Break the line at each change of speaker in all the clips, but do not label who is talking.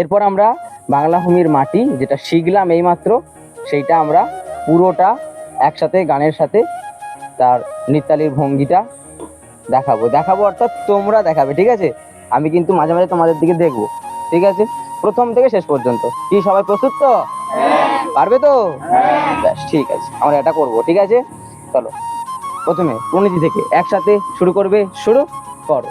এরপর আমরা বাংলা ভূমির মাটি, যেটা শিখলাম এইমাত্র, সেইটা আমরা পুরোটা একসাথে গানের সাথে তার নিতালির ভঙ্গিটা দেখাবো। দেখাবো অর্থাৎ তোমরা দেখাবে, ঠিক আছে? আমি কিন্তু মাঝে মাঝে তোমাদের দিকে দেখব, ঠিক আছে? প্রথম থেকে শেষ পর্যন্ত। কি, সবাই প্রস্তুত তো? পারবে তো? ব্যাস, ঠিক আছে, আমরা এটা করব, ঠিক আছে? চলো, প্রথমে প্রণীতি থেকে একসাথে শুরু করবে, শুরু করো।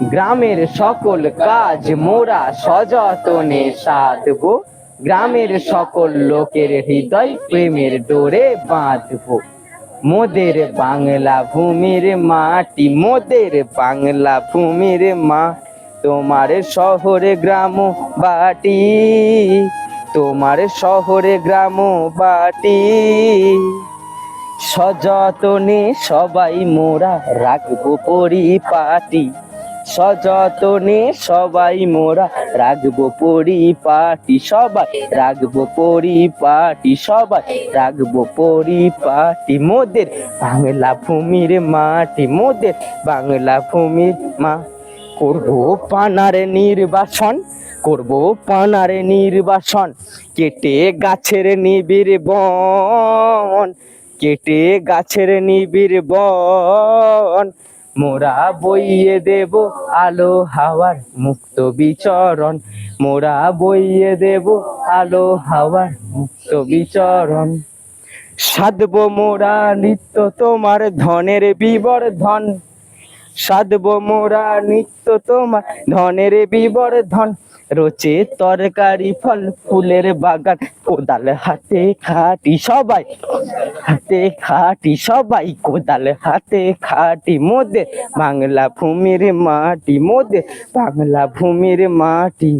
গ্রামের সকল কাজ মোরা সযতনে সাধবো। গ্রামের সকল লোকের হৃদয় প্রেমের ডোরে বাঁধবো। মোদের বাংলা ভূমির মাটি, মোদের বাংলা ভূমির মা। তোমার শহরে গ্রাম বাটি, তোমার শহরে গ্রাম বাটি। সযতনে সবাই মোরা রাখব পরিপাটি। সযতনে সবাই মোরা রাখব পরিপাটি, সবাই রাখব পরিপাটি, সবাই রাখব পরিপাটি। মোদের বাংলা ভূমির মাটি, মোদের বাংলা ভূমির মা। করব পানার নির্বাসন, করব পানার নির্বাসন। কেটে গাছের নিবিড় বন, কেটে গাছের নিবিড় বন। মোরা বইয়ে দেব আলো হাওয়ার মুক্ত বিচরণ। মোরা বইয়ে দেব আলো হাওয়ার মুক্ত বিচরণ। সাধব মোরা নিত্য তোমার ধনের বিবর্ধন। সাধব মোরা নিত্য তোমার ধনের বিবর্ধন। রোচে তরকারি ফল, ফুলের বাগান, কোদাল হাতে খাটি সবাই, হাতে খাটি সবাই, কোদাল হাতে খাটি মোদে বাংলা ভূমির মাটি মোদে বাংলা ভূমির মাটি।